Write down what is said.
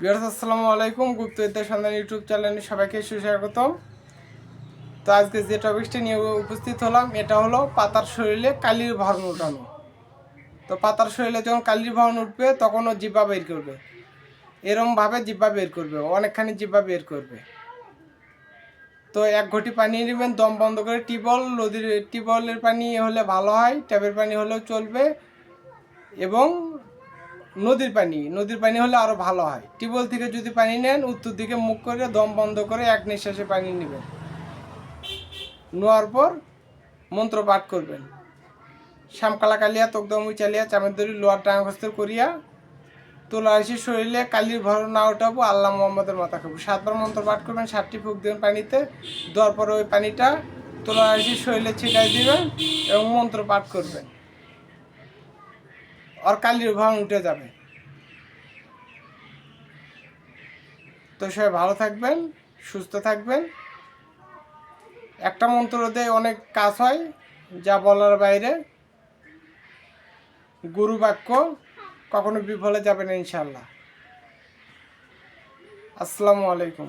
বিয়ার্স, আসসালামু আলাইকুম। গুপ্ত বিদ্যা সন্ধান ইউটিউব চ্যানেলে সবাইকে সুস্বাগতম। তো আজকে যে টপিকটা নিয়ে উপস্থিত হলাম, এটা হলো পাতার শরীরে কালির ভরণ উঠানো তো পাতার শরীরে যখন কালির ভরণ উঠবে তখন ও জিব্বা বের করবে। এরমভাবে জিব্বা বের করবে, অনেকখানি জিব্বা বের করবে। তো এক ঘটি পানি নেবেন, দম বন্ধ করে টিবল নদীর টিবলের পানি হলে ভালো হয়, ট্যাপের পানি হলেও চলবে এবং নদীর পানি নদীর পানি হলে আরও ভালো হয়। টিউবওয়েল থেকে যদি পানি নেন, উত্তর দিকে মুখ করে দম বন্ধ করে এক নিঃশ্বাসে পানি নেবেন। নেওয়ার পর মন্ত্র পাঠ করবেন। শ্যামকালা কালিয়া তকদমুই চালিয়া চামেদরি লোয়ার টাঙ্গস্তর করিয়া তোলা আসি শরীরে কালির ভর না ওঠাবো আল্লাহ মোহাম্মদের মাথা খাব। সাতবার মন্ত্র পাঠ করবেন, সাতটি ফুক দেবেন পানিতে দেওয়ার পরে ওই পানিটা তোলা আসি শরীরে ছিটাই দিবেন এবং মন্ত্র পাঠ করবেন। আর কালির ভাঙ উঠে যাবে। তো সবাই ভালো থাকবেন, সুস্থ থাকবেন। একটা মন্ত্র দিয়ে অনেক কাজ হয়, যা বলার বাইরে। গুরু বাক্য কখনো বিফলে যাবে না ইনশাল্লাহ আসসালামু আলাইকুম।